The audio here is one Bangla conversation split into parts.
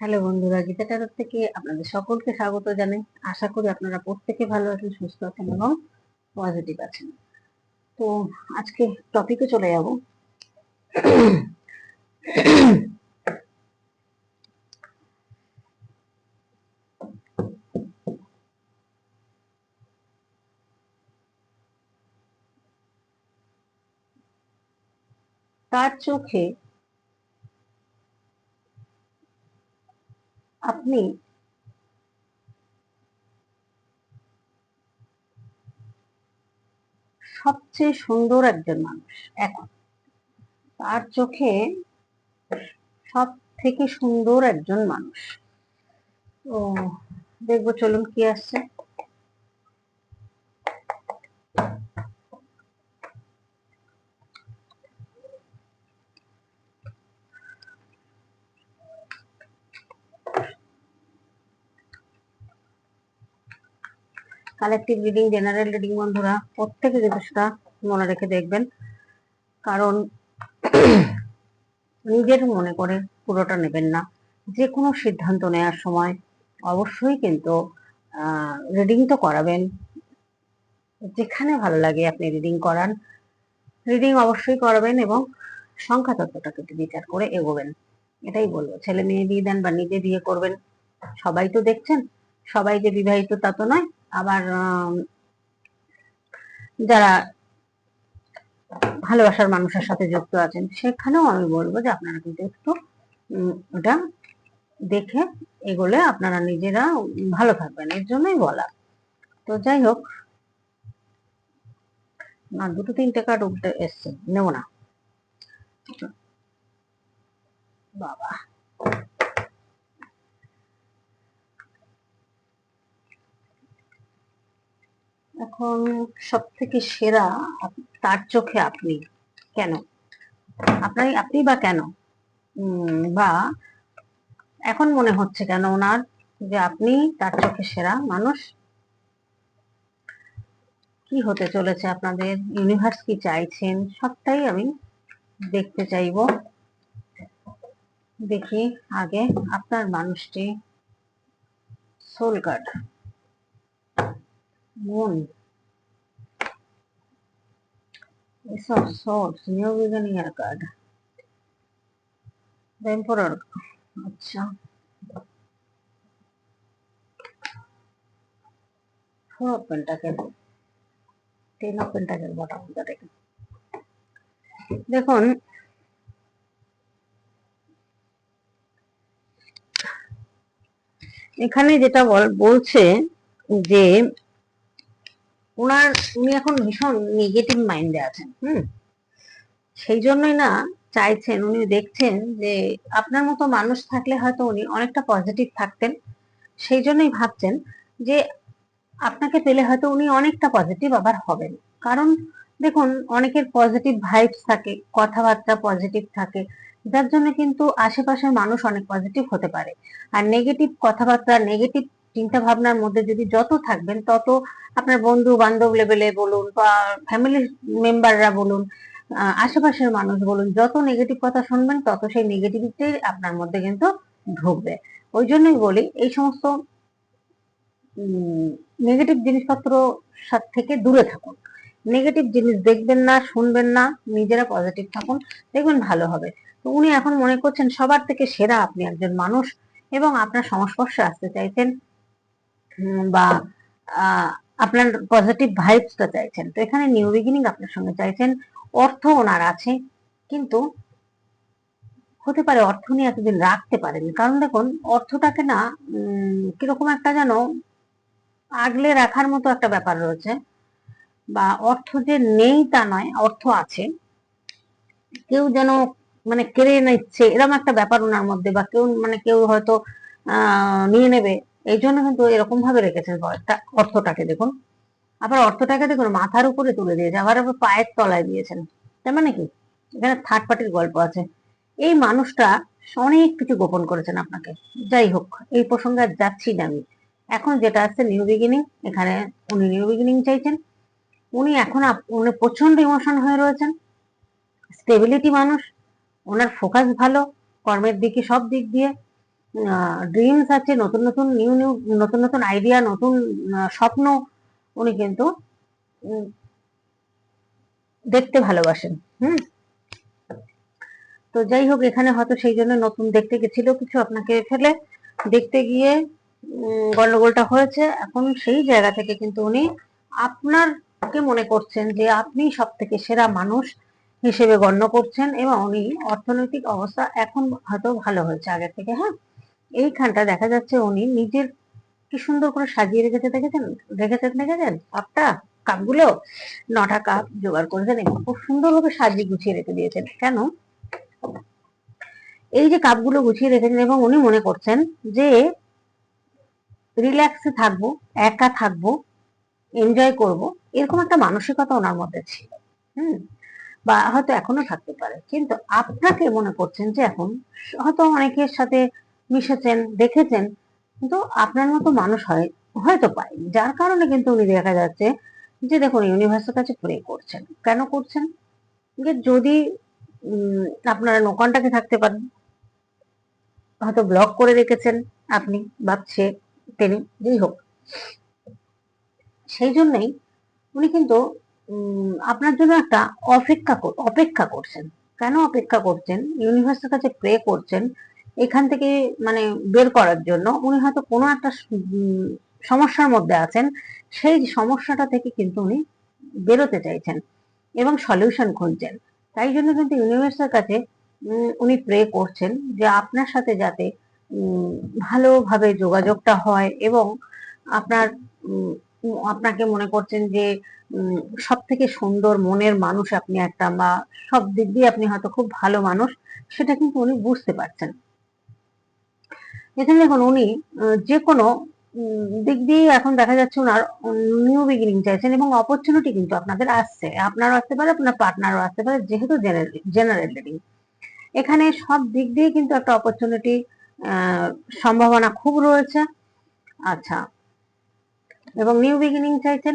হ্যালো বন্ধুরা, গীতা টাটার থেকে আপনাদের সকলকে স্বাগত জানাই। আশা করি আপনারা প্রত্যেকে ভালো আছেন, সুস্থ আছেন এবং পজিটিভ আছেন। তো আজকে টপিকে চলে যাব। তার চোখে আপনি সবচেয়ে সুন্দর একজন মানুষ, এখন। তার চোখে সব থেকে সুন্দর একজন মানুষ। তো দেখব চলুন কি আসছে। কালেকটিভ রিডিং জেনারেল রিডিং বন্ধুরা, প্রত্যেকে কিন্তু সেটা মনে রেখে দেখবেন। কারণ নিজের মনে করে পুরোটা নেবেন না। যে কোনো সিদ্ধান্ত নেওয়ার সময় অবশ্যই কিন্তু রিডিং তো করাবেন। যেখানে ভালো লাগে আপনি রিডিং করান। রিডিং অবশ্যই করাবেন এবং সংখ্যা তত্ত্বটাকে একটু বিচার করে এগোবেন। এটাই বলব, ছেলে মেয়ে দিয়ে দেন বা নিজে বিয়ে করবেন, সবাই তো দেখছেন, সবাই যে বিবাহিত তা তো নয় আবার যারা ভালোবাসার মানুষের সাথে যুক্ত আছেন, সেখানেও আমি বলব যে আপনারা কিন্তু একটু ওটা দেখে এগোলে আপনারা নিজেরা ভালো থাকবেন, এর জন্যই বলা। তো যাই হোক। না, দুটো তিনটে কার্ড উঠতে এসছে, নেব না। বাবা। এখন সব থেকে সেরা তার চোখে আপনি কেন? আপনার আপনি বা কেন? বা এখন মনে হচ্ছে কেন ওনার যে আপনি তার চোখে সেরা মানুষ? কি হতে চলেছে আপনাদের? ইউনিভার্স কি চাইছেন? সবটাই আমি দেখতে চাইব। দেখি আগে আপনার মানুষটি। Soul card moon. Ace of Swords, New Beginning a card. The Emperor. আচ্ছা Four of Pentacles. Ten of Pentacles, bottom of the deck. দেখুন এখানে যেটা বলছে যে ওনার উনি এখন ভীষণ নেগেটিভ মাইন্ডে আছেন, হুম? সেই জন্যই না চাইছেন, উনি দেখছেন যে আপনার মতো মানুষ থাকলে হয়তো উনি অনেকটা পজিটিভ থাকতেন। সেই জন্যই ভাবছেন যে আপনাকে পেলে হয়তো উনি অনেকটা পজিটিভ আবার হবেন। কারণ দেখুন, অনেকের পজিটিভ ভাইবস থাকে, কথাবার্তা পজিটিভ থাকে। যার জন্য কিন্তু আশেপাশের মানুষ অনেক পজিটিভ হতে পারে। আর নেগেটিভ কথাবার্তা নেগেটিভ চিন্তা ভাবনার মধ্যে যদি যত থাকবেন, তত আপনার বন্ধু বান্ধব লেভেলে বলুন বা ফ্যামিলি মেম্বাররা বলুন আশেপাশের মানুষ বলুন, যত নেগেটিভ কথা শুনবেন, তত সেই নেগেটিভিটি আপনার মধ্যে কিন্তু ঢুকবে। ওই জন্যই বলি, এই সমস্ত নেগেটিভ জিনিসপত্র থেকে দূরে থাকুন। নেগেটিভ জিনিস দেখবেন না, শুনবেন না, নিজেরা পজিটিভ থাকুন, দেখবেন ভালো হবে। তো উনি এখন মনে করছেন, সবার থেকে সেরা আপনি একজন মানুষ এবং আপনার সংস্পর্শে আসতে চাইছেন। বা আপনার পজিটিভ ভাইবসটা চাইছেন। তো এখানে নিউ বিগিনিং আপনার সঙ্গে চাইছেন। অর্থ ওনার আছে, কিন্তু হতে পারে অর্থ নিয়ে এতদিন রাখতে পারেন কারণ দেখুন, অর্থটাকে না কীরকম একটা যেন আগলে রাখার মতো একটা ব্যাপার রয়েছে। বা, অর্থ যে নেই তা নয়, অর্থ আছে। কেউ যেন মানে কেড়ে নিচ্ছে এরকম একটা ব্যাপার ওনার মধ্যে বা কেউ মানে কেউ হয়তো নিয়ে নেবে। এই জন্য কিন্তু এরকম ভাবে রেখেছেন অর্থটাকে দেখুন। আবার অর্থটাকে দেখুন, মাথার উপরে তুলে দিয়েছে, আবার আবার পায়ের তলায় দিয়েছেন। তার মানে কি? এখানে থার্ড পার্টির গল্প আছে। এই মানুষটা অনেক কিছু গোপন করেছেন আপনাকে। যাই হোক, এই প্রসঙ্গে আর যাচ্ছি না আমি। এখন যেটা আছে নিউ বিগিনিং এখানে উনি নিউ বিগিনিং চাইছেন। উনি এখন উনি প্রচণ্ড ইমোশন হয়ে রয়েছেন। স্টেবিলিটি মানুষ, ওনার ফোকাস ভালো, কর্মের দিকে সব দিক দিয়ে। ড্রিমস আছে, নতুন নতুন নিউ নিউ নতুন নতুন আইডিয়া নতুন স্বপ্ন উনি কিন্তু দেখতে ভালোবাসেন, হুম? তো যাই হোক, এখানে হয়তো সেই জন্য নতুন দেখতে গেছিল কিছু আপনাকে ফেলে দেখতে গিয়ে গন্ডগোলটা হয়েছে। এখন সেই জায়গা থেকে কিন্তু উনি আপনারকে মনে করছেন যে আপনি সব থেকে সেরা মানুষ হিসেবে গণ্য করছেন এবং উনি অর্থনৈতিক অবস্থা এখন হয়তো ভালো হয়েছে আগের থেকে হ্যাঁ? এইখানটা দেখা যাচ্ছে উনি নিজের কি সুন্দর করে সাজিয়ে রেখেছে দেখেছেন? রেখেছেন দেখেছেন? কাপটা? কাপগুলো? নটা কাপ জোগাড় করেছেন এবং খুব সুন্দরভাবে সাজিয়ে গুছিয়ে রেখে দিয়েছেন। কেন? এই যে কাপগুলো গুছিয়ে রেখেছেন এবং উনি মনে করছেন যে রিল্যাক্সে থাকব, একা থাকব, এনজয় করব, এরকম একটা মানসিকতা ওনার মধ্যে ছিল। হুম? বা হয়তো এখনও থাকতে পারে। কিন্তু আপনাকে মনে করছেন যে এখন হয়তো অনেকের সাথে মিশেছেন, দেখেছেন, কিন্তু আপনার মতো মানুষ হয়, হয়তো পাইনি যার কারণে কিন্তু উনি দেখা যাচ্ছে যে দেখুন ইউনিভার্সের কাছে প্রে করছেন। কেন করছেন? যে যদি আপনারা নোকানটাকে থাকতে পারেন, হয়তো ব্লক করে রেখেছেন আপনি ভাবছে তিনি, যেই হোক। সেই জন্যই উনি কিন্তু আপনার জন্য একটা অপেক্ষা অপেক্ষা করছেন। কেন অপেক্ষা করছেন? ইউনিভার্সের কাছে প্রে করছেন এখান থেকে মানে বের করার জন্য উনি হয়তো কোনো একটা সমস্যার মধ্যে আছেন। সেই সমস্যাটা থেকে কিন্তু উনি বেরোতে চাইছেন এবং সলিউশন খুঁজছেন। তাই জন্য কিন্তু ইউনিভার্সের কাছে উনি প্রে করছেন যে আপনার সাথে যাতে ভালোভাবে যোগাযোগটা হয় এবং আপনার আপনাকে মনে করছেন যে সব থেকে সুন্দর মনের মানুষ আপনি একটা বা সব দিক দিয়ে আপনি হয়তো খুব ভালো মানুষ, সেটা কিন্তু উনি বুঝতে পারছেন। এখানে দেখুন উনি যে কোনো দিক দিয়ে এখন দেখা যাচ্ছে ওনার নিউ বিগিনিং চাইছেন এবং অপরচুনিটি কিন্তু আপনাদের আসছে। আপনারও আসতে পারে, আপনার পার্টনারও আসতে পারে, যেহেতু জেনারেল রিডিং এখানে সব দিক দিয়ে কিন্তু একটা অপরচুনিটি সম্ভাবনা খুব রয়েছে। আচ্ছা এবং নিউ বিগিনিং চাইছেন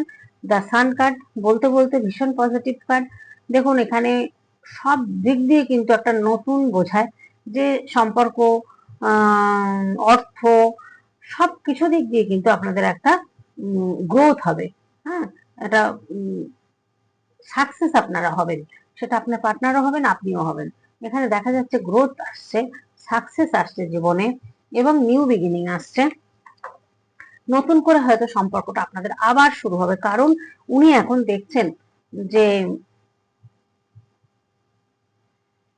দ্য সান কার্ড বলতে বলতে ভীষণ পজিটিভ কার্ড দেখুন, এখানে সব দিক দিয়ে কিন্তু একটা নতুন বোঝায় যে সম্পর্ক অর্থ সব কিছু দিক দিয়ে কিন্তু আপনাদের একটা গ্রোথ হবে। হ্যাঁ? একটা সাকসেস আপনারা হবেন। সেটা আপনার পার্টনারও হবেন, আপনিও হবেন। এখানে দেখা যাচ্ছে গ্রোথ আসছে সাকসেস আসছে জীবনে, এবং নিউ বিগিনিং আসছে। নতুন করে হয়তো সম্পর্কটা আপনাদের আবার শুরু হবে, কারণ উনি এখন দেখছেন যে,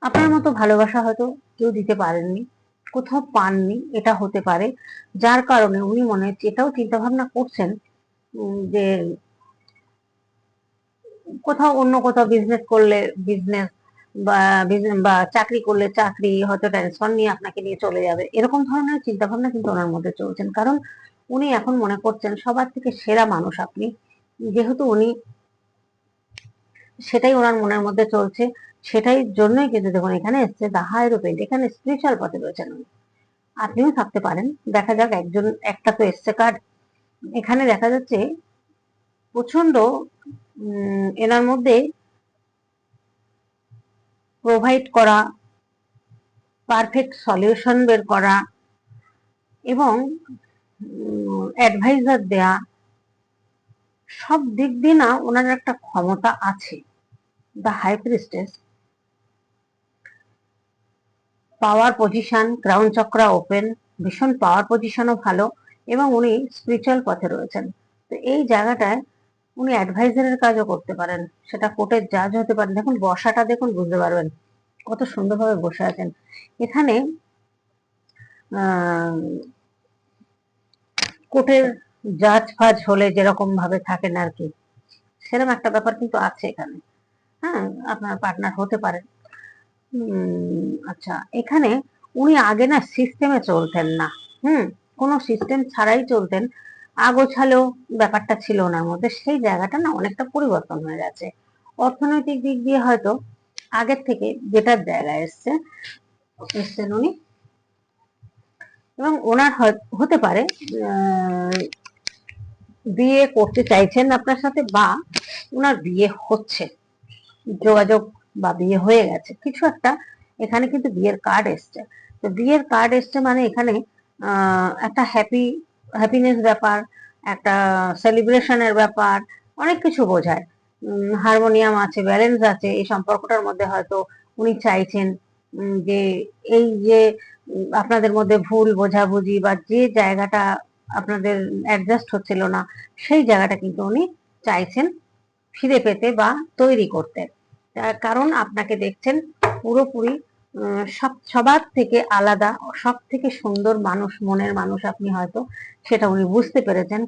আপনার মতো ভালোবাসা হয়তো কেউ দিতে পারেননি। কোথাও পাননি, এটা হতে পারে। যার কারণে উনি মনে হচ্ছে এটাও চিন্তা ভাবনা করছেন যে কোথাও অন্য কোথাও বিজনেস করলে বিজনেস বা বা চাকরি করলে চাকরি, হয়তো ট্রান্সফার নিয়ে আপনাকে নিয়ে চলে যাবে। এরকম ধরনের চিন্তা ভাবনা কিন্তু ওনার মধ্যে চলছেন। কারণ উনি এখন মনে করছেন, সবার থেকে সেরা মানুষ আপনি। যেহেতু উনি সেটাই ওনার মনের মধ্যে চলছে। সেটাই জন্যই কিন্তু দেখুন, এখানে এসছে দা হাইরোপেন্ট এখানে স্পিরিচুয়াল পথে রয়েছেন আপনিও থাকতে পারেন। দেখা যাক, একজন, একটা তো এসছে কার্ড এখানে দেখা যাচ্ছে প্রচণ্ড এনার মধ্যে প্রোভাইড করা পারফেক্ট সলিউশন বের করা এবং অ্যাডভাইজার দেয়া, সব দিক দিয়ে না ওনার একটা ক্ষমতা আছে। The high priestess power position crown chakra open ভীষণ পাওয়ার পজিশনও ভালো এবং উনি স্পিরিচুয়াল পথে রয়েছেন। তো এই জায়গাটায় উনি অ্যাডভাইজারের কাজও করতে পারেন। সেটা কোর্টের জাজ হতে পারেন। দেখুন বসাটা দেখুন বুঝতে পারবেন কত সুন্দরভাবে বসে আছেন। এখানে কোর্টের জাজ ফাজ হলে যেরকম ভাবে থাকেন আর কি সেরকম একটা ব্যাপার কিন্তু আছে এখানে। হ্যাঁ আপনার পার্টনার হতে পারে উম, আচ্ছা। এখানে উনি আগে না সিস্টেমে চলতেন না। হুম, কোনো সিস্টেম ছাড়াই চলতেন। আগোছালো ব্যাপারটা ছিল ওনার মধ্যে। সেই জায়গাটা না অনেকটা পরিবর্তন হয়ে গেছে। অর্থনৈতিক দিক দিয়ে হয়তো আগের থেকে বেটার জায়গায় এসছে, এসছেন উনি। এবং ওনার হতে পারে বিয়ে করতে চাইছেন আপনার সাথে বা ওনার বিয়ে হচ্ছে। যোগাযোগ বা বিয়ে হয়ে গেছে। কিছু একটা এখানে কিন্তু বিয়ের কার্ড এসছে। তো বিয়ের কার্ড এসছে মানে এখানে একটা হ্যাপি হ্যাপিনেস ব্যাপার, একটা সেলিব্রেশনের ব্যাপার, অনেক কিছু বোঝায়। হারমোনিয়াম আছে ব্যালেন্স আছে, এই সম্পর্কটার মধ্যে হয়তো উনি চাইছেন যে এই যে আপনাদের মধ্যে ভুল বোঝাবুঝি বা যে জায়গাটা আপনাদের অ্যাডজাস্ট হচ্ছিল না, সেই জায়গাটা কিন্তু উনি চাইছেন ফিরে পেতে বা তৈরি করতে। কারণ আপনাকে দেখছেন পুরোপুরি সব, সবার থেকে আলাদা সব থেকে সুন্দর মানুষ, মনের মানুষ আপনি হয়তো, সেটা উনি বুঝতে পেরেছেন।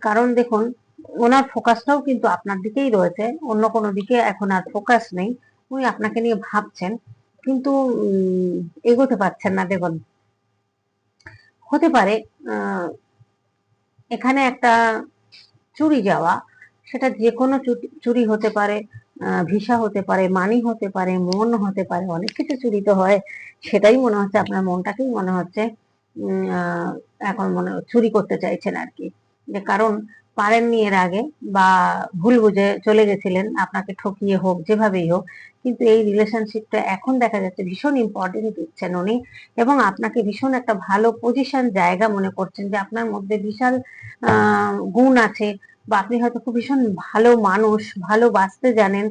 কারণ দেখুন, ওনার ফোকাসটাও কিন্তু আপনার দিকেই রয়েছে, অন্য কোনো দিকে এখন আর ফোকাস নেই, উনি আপনাকে নিয়ে ভাবছেন, কিন্তু এগোতে পারছেন না, দেখুন। হতে পারে এখানে একটা চুরি যাওয়া, সেটা যে কোনো চুরি- হতে পারে ভিসা হতে পারে মানি হতে পারে, মন হতে পারে, অনেক কিছু চুরি তো হয়, সেটাই মনে হচ্ছে, আপনার মনটাকেই মনে হচ্ছে এখন মনে, চুরি করতে চাইছেন আর কি। যে কারণ পারেননি এর আগে বা ভুল বুঝে চলে গেছিলেন, আপনাকে ঠকিয়ে হোক, যেভাবেই হোক, কিন্তু এই রিলেশনশিপটা এখন দেখা যাচ্ছে ভীষণ ইম্পর্টেন্ট দিচ্ছেন উনি এবং আপনাকে ভীষণ একটা ভালো পজিশন জায়গা মনে করছেন যে আপনার মধ্যে বিশাল গুণ আছে। বা আপনি হয়তো খুব ভীষণ ভালো মানুষ, ভালো বাঁচতে জানেন,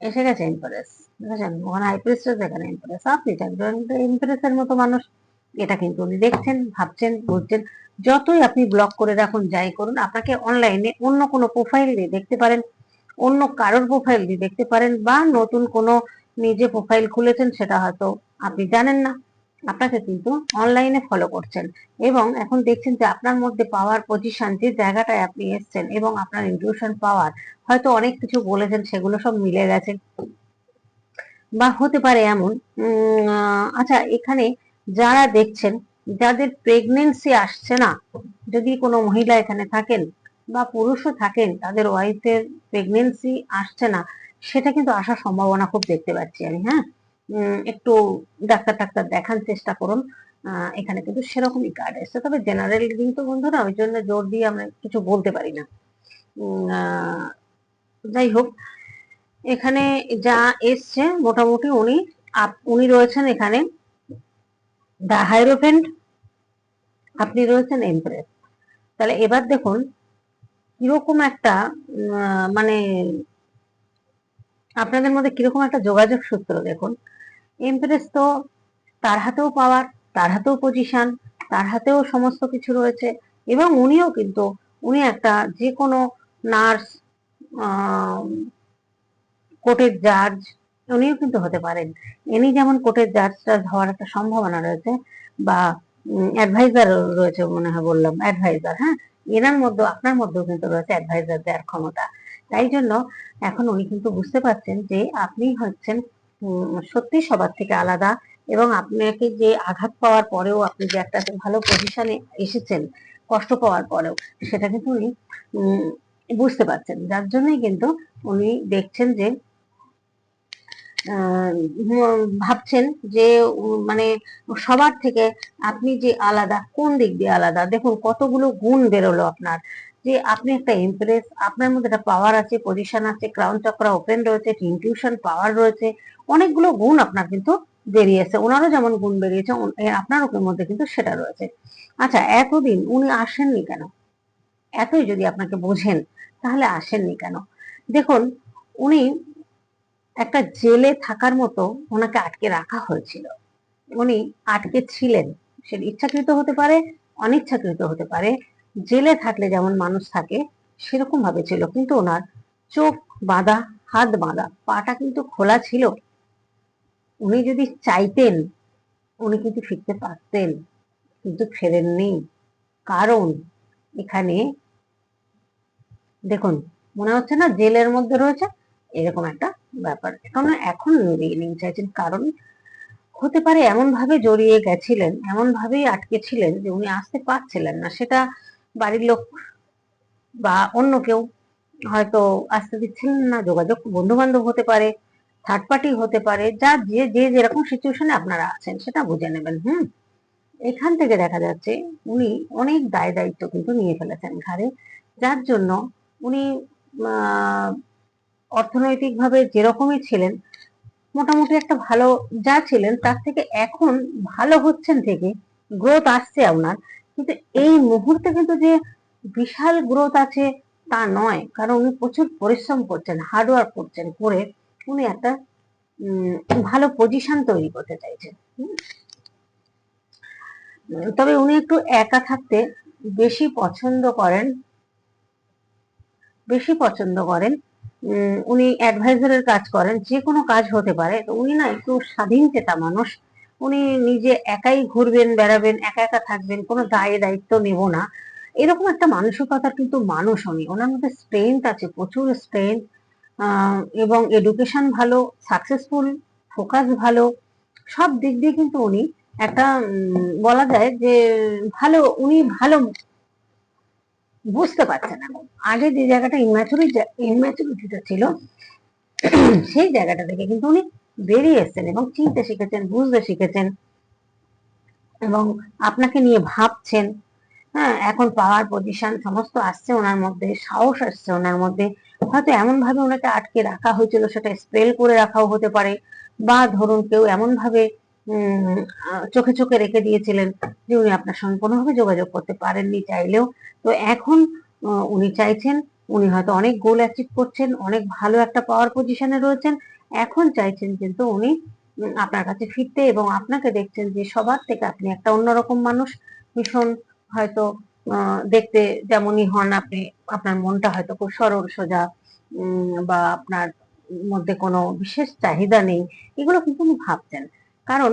এসে গেছে ইমপ্রেস বুঝেছেন? ওখানে আইপ্রেস এখানে ইমপ্রেস আপনি থাকবেন ইমপ্রেসের মতো মানুষ। এটা কিন্তু উনি দেখছেন, ভাবছেন, বুঝছেন। যতই আপনি ব্লক করে রাখুন, যাই করুন, আপনাকে অনলাইনে অন্য কোনো প্রোফাইল দিয়ে দেখতে পারেন, অন্য কারোর প্রোফাইল দিয়ে দেখতে পারেন, বা নতুন কোনো নিজে প্রোফাইল খুলেছেন, সেটা হয়তো আপনি জানেন না। আপনাকে কিন্তু অনলাইনে ফলো করছেন। এবং এখন দেখছেন যে আপনার মধ্যে পাওয়ার পজিশন যে জায়গাটায় আপনি এসছেন এবং আপনার ইনটিউশন পাওয়ার হয়তো অনেক কিছু বলেছেন, সেগুলো সব মিলে গেছে। বা হতে পারে এমন আচ্ছা এখানে যারা দেখছেন, যাদের প্রেগনেন্সি আসছে না, যদি কোনো মহিলা এখানে থাকেন বা পুরুষও থাকেন, তাদের ওয়াইফের প্রেগনেন্সি আসছে না, সেটা কিন্তু আসার সম্ভাবনা খুব দেখতে পাচ্ছি আমি হ্যাঁ? একটু ডাক্তার টাক্তার দেখার চেষ্টা করুন। এখানে কিন্তু সেরকমই কার্ড এসছে। তবে জেনারেল রিডিং তো বন্ধুরা, ওই জন্য জোর দিয়ে আমরা কিছু বলতে পারি না। যাই হোক, এখানে যা এসছে, মোটামুটি উনি উনি রয়েছেন এখানে দা হাইরোফেন্ট আপনি রয়েছেন এমপ্রেস তাহলে এবার দেখুন, কীরকম একটা মানে আপনাদের মধ্যে কীরকম একটা যোগাযোগ সূত্র দেখুন। এমপ্রেস তো তার হাতেও পাওয়ার তার হাতেও পজিশন তার হাতেও সমস্ত কিছু রয়েছে এবং উনিও কিন্তু, উনি একটা যে কোনো নার্স কোর্টের জাজ উনিও কিন্তু হতে পারেন। ইনি যেমন কোর্টের জাজ টাজ হওয়ার একটা সম্ভাবনা রয়েছে বা অ্যাডভাইজার রয়েছে মনে হয় বললাম অ্যাডভাইজার হ্যাঁ? এনার মধ্যে আপনার মধ্যেও কিন্তু রয়েছে অ্যাডভাইজার দেওয়ার ক্ষমতা। তাই জন্য এখন উনি কিন্তু বুঝতে পারছেন যে আপনি হচ্ছেন সত্যি সবার থেকে আলাদা এবং আপনাকে যে আঘাত পাওয়ার পরেও আপনি যে একটা ভালো পজিশনে এসেছেন, কষ্ট পাওয়ার পরেও, সেটা কিন্তু উনি বুঝতে পারছেন। যার জন্যই কিন্তু উনি দেখছেন যে ভাবছেন যে মানে সবার থেকে আপনি যে আলাদা, কোন দিক দিয়ে আলাদা? দেখুন কতগুলো গুণ বেরোলো আপনার। যে আপনি একটা ইমপ্রেস আপনার মধ্যে একটা পাওয়ার আছে পজিশন আছে ক্রাউন চক্রা ওপেন রয়েছে ইনটিউশন পাওয়ার রয়েছে, অনেকগুলো গুণ আপনার কিন্তু বেরিয়েছে। ওনারও যেমন গুণ বেরিয়েছে আপনার ওপর মধ্যে কিন্তু সেটা রয়েছে। আচ্ছা এতদিন উনি আসেননি কেন? এতই যদি আপনাকে বোঝেন, তাহলে আসেননি কেন? দেখুন, উনি একটা জেলে থাকার মতো ওনাকে আটকে রাখা হয়েছিল। উনি আটকে ছিলেন। সে ইচ্ছাকৃত হতে পারে, অনিচ্ছাকৃত হতে পারে জেলে থাকলে যেমন মানুষ থাকে সেরকম ভাবে ছিল। কিন্তু ওনার চোখ বাঁধা, হাত বাঁধা, পাটা কিন্তু খোলা ছিল। উনি যদি চাইতেন, উনি কিন্তু ফিরতে পারতেন, কিন্তু ফেরেননি। কারণ এখানে, দেখুন, মনে হচ্ছে না জেলের মধ্যে রয়েছে? এরকম একটা ব্যাপার। কারণ এখন রিনিং চাইছেন কারণ হতে পারে এমন ভাবে জড়িয়ে গেছিলেন এমন ভাবেই আটকে ছিলেন যে উনি আসতে পারছিলেন না। সেটা বাড়ির লোক বা অন্য কেউ হয়তো আসতে দিচ্ছিলেন না, যোগাযোগ বন্ধু বান্ধব হতে পারে থার্ড পার্টি হতে পারে, যা যে যে যেরকম সিচুয়েশনে আপনারা আছেন সেটা বুঝে নেবেন, হুম? এখান থেকে দেখা যাচ্ছে উনি অনেক দায় দায়িত্ব কিন্তু নিয়ে ফেলেছেন ঘাড়ে। যার জন্য উনি অর্থনৈতিকভাবে যেরকমই ছিলেন, মোটামুটি একটা ভালো, যা ছিলেন তার থেকে এখন ভালো হচ্ছেন থেকে গ্রোথ আসছে আপনার। কিন্তু এই মুহূর্তে কিন্তু যে বিশাল গ্রোথ আছে তা নয়। কারণ উনি প্রচুর পরিশ্রম করছেন হার্ডওয়ার্ক করছেন করে উনি একটা ভালো পজিশন তৈরি করতে চাইছেন। তবে উনি একটু একা থাকতে বেশি পছন্দ করেন, বেশি পছন্দ করেন। উনি অ্যাডভাইজারের কাজ করেন, যে কোনো কাজ হতে পারে। উনি না একটু স্বাধীন চেতা মানুষ। উনি নিজে একাই ঘুরবেন, বেড়াবেন, একা একা থাকবেন, কোনো দায়ে দায়িত্ব নেব না। এরকম একটা মানসিকতার কিন্তু মানুষ উনি ওনার মধ্যে স্ট্রেংথ আছে, প্রচুর স্ট্রেংথ এবং এডুকেশন ভালো সাকসেসফুল ফোকাস ভালো, সব দিক দিয়ে কিন্তু উনি একটা বলা যায় যে ভালো, উনি ভালো বুঝতে পারছেন এখন আগে যে জায়গাটা ইম্যাচুরিটি ইম্যাচুরিটিটা ছিল, সেই জায়গাটা থেকে কিন্তু উনি বেরিয়ে এসেছেন এবং চিনতে শিখেছেন, বুঝতে শিখেছেন এবং আপনাকে নিয়ে ভাবছেন হ্যাঁ এখন পাওয়ার পজিশন সমস্ত আসছে ওনার মধ্যে, সাহস আসছে ওনার মধ্যে, হয়তো এমন ভাবে ওনাকে আটকে রাখা হয়েছিল, সেটা স্পেল করে রাখাও হতে পারে বা ধরুন কেউ এমন ভাবে চোখে চোখে রেখে দিয়েছিলেন যে উনি আপনার সঙ্গে কোনোভাবে যোগাযোগ করতে পারেননি চাইলেও। তো এখন উনি চাইছেন, উনি হয়তো অনেক গোল অ্যাচিভ করছেন, অনেক ভালো একটা পাওয়ার পজিশনে রয়েছেন এখন চাইছেন কিন্তু উনি আপনার কাছে ফিরতে এবং আপনাকে দেখছেন যে সবার থেকে আপনি একটা অন্যরকম মানুষ। ভীষণ হয়তো দেখতে যেমনই হন আপনি, আপনার মনটা হয়তো খুব সরল, সোজা বা আপনার মধ্যে কোনো বিশেষ চাহিদা নেই, এগুলো কিন্তু উনি ভাবছেন। কারণ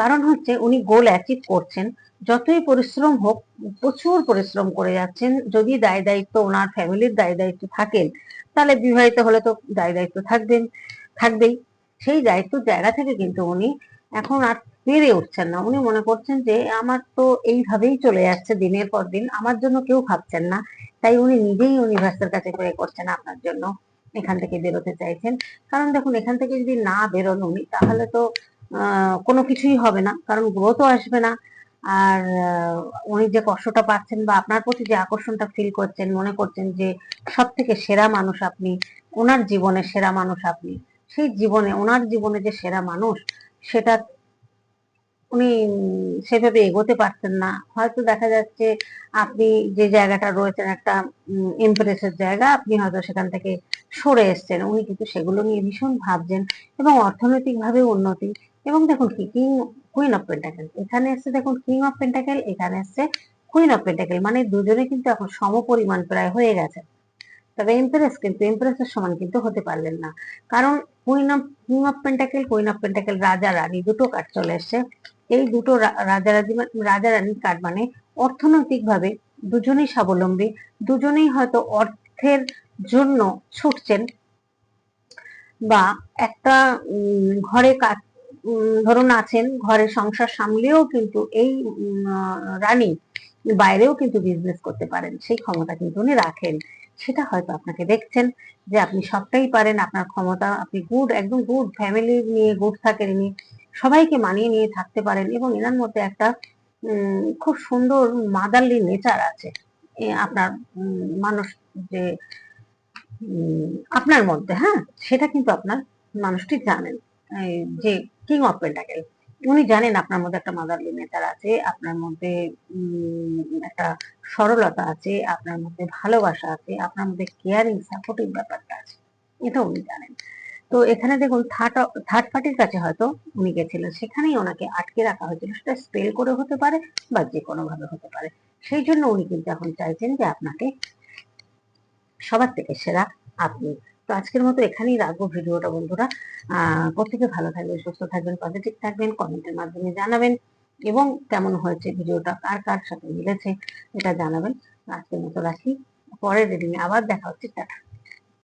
কারণ হচ্ছে উনি গোল অ্যাচিভ করছেন যতই পরিশ্রম হোক, প্রচুর পরিশ্রম করে যাচ্ছেন। যদি দায় দায়িত্ব ওনার ফ্যামিলির দায় দায়িত্ব থাকেন, তাহলে বিবাহিত হলে তো দায় দায়িত্ব থাকবেন, থাকবেই। সেই দায়িত্ব জায়গা থেকে কিন্তু উনি এখন আর পেরে উঠছেন না। উনি মনে করছেন যে, আমার তো এইভাবেই চলে যাচ্ছে দিনের পর দিন। আমার জন্য কেউ ভাবছেন না। তাই উনি নিজেই ইউনিভার্সের কাছে প্রে করছেন আপনার জন্য। এখান থেকে বেরোতে চাইছেন। কারণ দেখুন, এখান থেকে যদি না বেরোন উনি, তাহলে তো কোনো কিছুই হবে না। কারণ গ্রোথও আসবে না। আর উনি যে কষ্টটা পাচ্ছেন বা আপনার প্রতি যে আকর্ষণটা ফিল করছেন, মনে করছেন যে সব থেকে সেরা মানুষ আপনি, ওনার জীবনে সেরা মানুষ আপনি, সেই জীবনে, ওনার জীবনে যে সেরা মানুষ, সেটা উনি সেভাবে এগোতে পারছেন না। হয়তো দেখা যাচ্ছে আপনি যে জায়গাটা রয়েছেন, একটা ইমপ্রেসের জায়গা, আপনি হয়তো সেখান থেকে সরে এসছেন। উনি কিন্তু সেগুলো নিয়ে ভীষণ ভাবছেন এবং অর্থনৈতিক ভাবে উন্নতি। এবং দেখুন, কি, কিং কুইন অফ পেন্টাকেল এখানে এসছে দেখুন কিং অফ পেন্টাকেল এখানে এসছে কুইন অফ পেন্টাকেল মানে দুজনে কিন্তু এখন সমপরিমাণ প্রায় হয়ে গেছে। তবে এমপ্রেস কিন্তু এমপ্রেসের সমান কিন্তু হতে পারলেন না। কারণ queen of king of pentacle queen of pentacle রাজা রানী দুটো কার্ড চলে এসছে। এই দুটো রাজা রানী রাজা রানীর কার্ড মানে অর্থনৈতিক ভাবে দুজনেই স্বাবলম্বী, দুজনেই হয়তো অর্থের জন্য ছুটছেন বা একটা ঘরে কাজ ধরুন আছেন ঘরে সংসার সামলেও কিন্তু এই রানী বাইরেও কিন্তু বিজনেস করতে পারেন, সেই ক্ষমতা কিন্তু উনি রাখেন। সেটা হয়তো আপনাকে দেখছেন যে আপনি সবটাই পারেন, আপনার ক্ষমতা, আপনি গুড একদম গুড ফ্যামিলি নিয়ে গুড থাকেন ইনি, সবাইকে মানিয়ে নিয়ে থাকতে পারেন এবং এনার মধ্যে একটা খুব সুন্দর মাদারলি নেচার আছে। আপনার মানুষ যে আপনার মধ্যে হ্যাঁ? সেটা কিন্তু আপনার মানুষটি জানেন। যে কিং অফ পেন্টাকেল উনি জানেন আপনার মধ্যে একটা মাদারলি নেচার আছে, আপনার মধ্যে একটা সরলতা আছে, আপনার মধ্যে ভালোবাসা আছে, আপনার মধ্যে কেয়ারিং সাপোর্টিভ ব্যাপারটা আছে। এটা উনি জানেন। তো এখানে দেখুন থার্ড থার্ড পার্টির কাছে হয়তো উনি গেছিলেন, সেখানেই ওনাকে আটকে রাখা হয়েছিল। সেটা স্পেল করে হতে পারে বা যে কোনো ভাবে হতে পারে। সেই জন্য উনি কিন্তু এখন চাইছেন যে আপনাকে সবার থেকে সেরা আপনি তো আজকের মতো এখানেই রাখব ভিডিওটা, বন্ধুরা। প্রত্যেকে ভালো থাকবেন, সুস্থ থাকবেন পজিটিভ থাকবেন কমেন্টের মাধ্যমে জানাবেন এবং কেমন হয়েছে ভিডিওটা, কার কার সাথে মিলেছে, এটা জানাবেন। আজকের মতো রাখি। পরের রিডিং আবার দেখা হচ্ছে, টাটা।